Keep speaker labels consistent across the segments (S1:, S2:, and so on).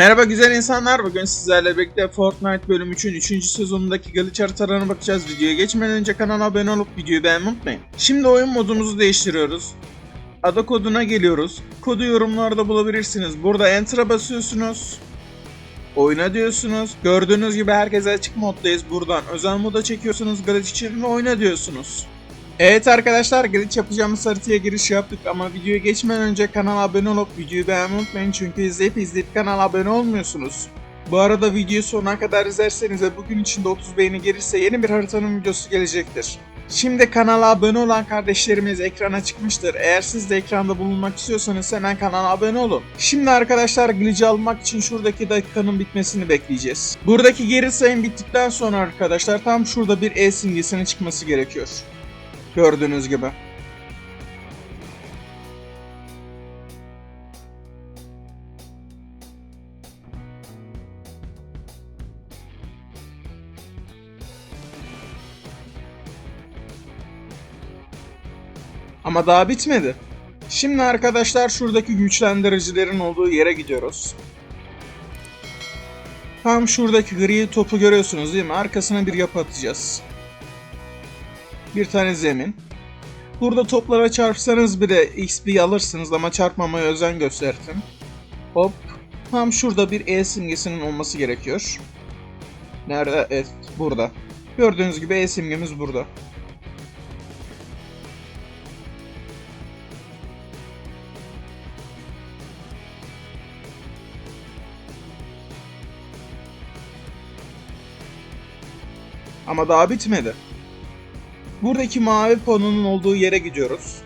S1: Merhaba güzel insanlar. Bugün sizlerle birlikte Fortnite bölüm 3'ün 3. sezonundaki glitch haritalarına bakacağız. Videoya geçmeden önce kanala abone olup videoyu beğenmeyi unutmayın. Şimdi oyun modumuzu değiştiriyoruz. Ada koduna geliyoruz. Kodu yorumlarda bulabilirsiniz. Burada Enter'a basıyorsunuz. Oyna diyorsunuz. Gördüğünüz gibi herkese açık moddayız. Buradan özel moda çekiyorsunuz glitch için oyna diyorsunuz. Evet arkadaşlar glitch yapacağımız haritaya giriş yaptık ama videoya geçmeden önce kanala abone olup videoyu beğenmeyi unutmayın çünkü izleyip izleyip kanala abone olmuyorsunuz. Bu arada videoyu sonuna kadar izlerseniz ve bugün içinde 30 beğeni gelirse yeni bir haritanın videosu gelecektir. Şimdi kanala abone olan kardeşlerimiz ekrana çıkmıştır. Eğer siz de ekranda bulunmak istiyorsanız hemen kanala abone olun. Şimdi arkadaşlar glitch'i almak için şuradaki dakikanın bitmesini bekleyeceğiz. Buradaki geri sayım bittikten sonra arkadaşlar tam şurada bir E simgesinin çıkması gerekiyor. Gördüğünüz gibi. Ama daha bitmedi. Şimdi arkadaşlar şuradaki güçlendiricilerin olduğu yere gidiyoruz. Tam şuradaki gri topu görüyorsunuz değil mi? Arkasına bir yapı atacağız. Bir tane zemin. Burada toplara çarpsanız bile XP alırsınız ama çarpmamaya özen gösterin. Hop. Tam şurada bir E simgesinin olması gerekiyor. Nerede? Evet, burada. Gördüğünüz gibi E simgemiz burada. Ama daha bitmedi. Buradaki mavi panonun olduğu yere gidiyoruz.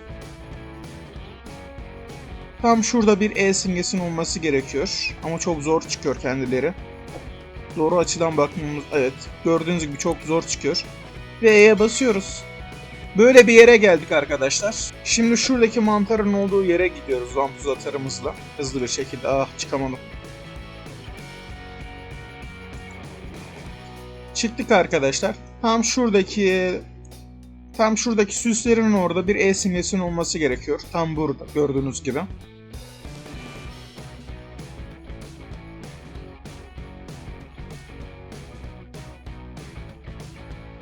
S1: Tam şurada bir E simgesinin olması gerekiyor. Ama çok zor çıkıyor kendileri. Doğru açıdan bakmamız... Evet. Gördüğünüz gibi çok zor çıkıyor. Ve E'ye basıyoruz. Böyle bir yere geldik arkadaşlar. Şimdi şuradaki mantarın olduğu yere gidiyoruz vantuz atarımızla. Hızlı bir şekilde. Ah çıkamadım. Çıktık arkadaşlar. Tam şuradaki tam şuradaki süslerin orada bir E simgesinin olması gerekiyor. Tam burada gördüğünüz gibi.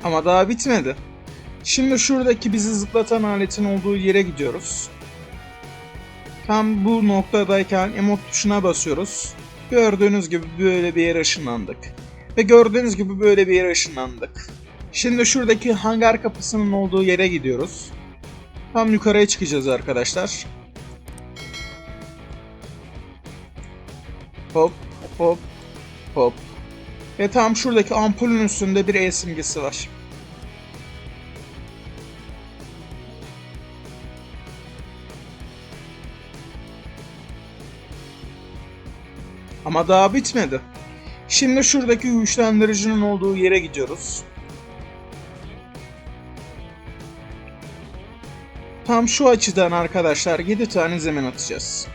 S1: Ama daha bitmedi. Şimdi şuradaki bizi zıplatan aletin olduğu yere gidiyoruz. Tam bu noktadayken emot tuşuna basıyoruz. Gördüğünüz gibi böyle bir yere ışınlandık. Ve gördüğünüz gibi böyle bir yere ışınlandık. Şimdi şuradaki hangar kapısının olduğu yere gidiyoruz. Tam yukarıya çıkacağız arkadaşlar. Hop hop hop. Ve tam şuradaki ampulün üstünde bir E simgesi var. Ama daha bitmedi. Şimdi şuradaki güçlendiricinin olduğu yere gidiyoruz. Tam şu açıdan arkadaşlar 7 tane zemin atacağız.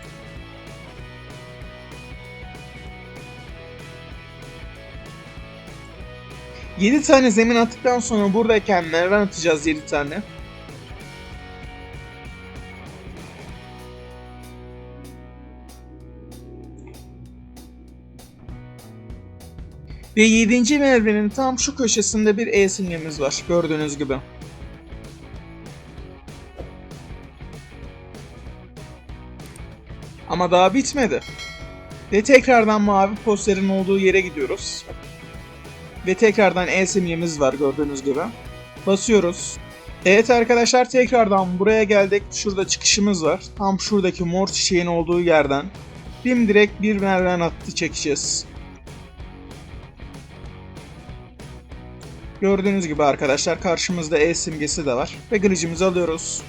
S1: Yedi tane zemin attıktan sonra buradayken merdiven atacağız 7 tane. Ve 7. merdivenin tam şu köşesinde bir E simgemiz var gördüğünüz gibi. Ama daha bitmedi. Ve tekrardan mavi posterin olduğu yere gidiyoruz. Ve tekrardan E simgemiz var gördüğünüz gibi. Basıyoruz. Evet arkadaşlar tekrardan buraya geldik. Şurada çıkışımız var. Tam şuradaki mor çiçeğin olduğu yerden. Dimdirek bir merdiven attı çekeceğiz. Gördüğünüz gibi arkadaşlar karşımızda E simgesi de var. Ve glitch'imizi alıyoruz.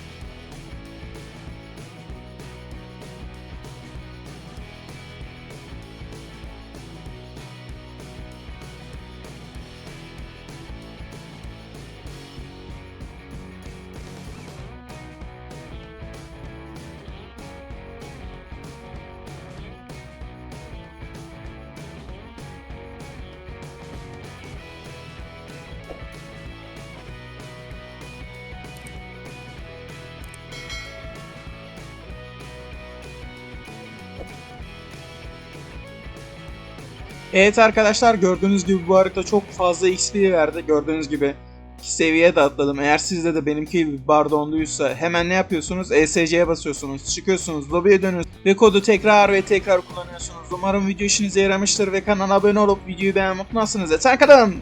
S1: Evet arkadaşlar gördüğünüz gibi bu harita çok fazla XP verdi. Gördüğünüz gibi seviye de atladım. Eğer sizde de benimki gibi bir bar donduysa hemen ne yapıyorsunuz? ESC'ye basıyorsunuz. Çıkıyorsunuz. Lobiye dönüyorsunuz. Ve kodu tekrar ve tekrar kullanıyorsunuz. Umarım video işinize yaramıştır ve kanala abone olup videoyu beğenmeyi unutmazsınız. Yeter kadın.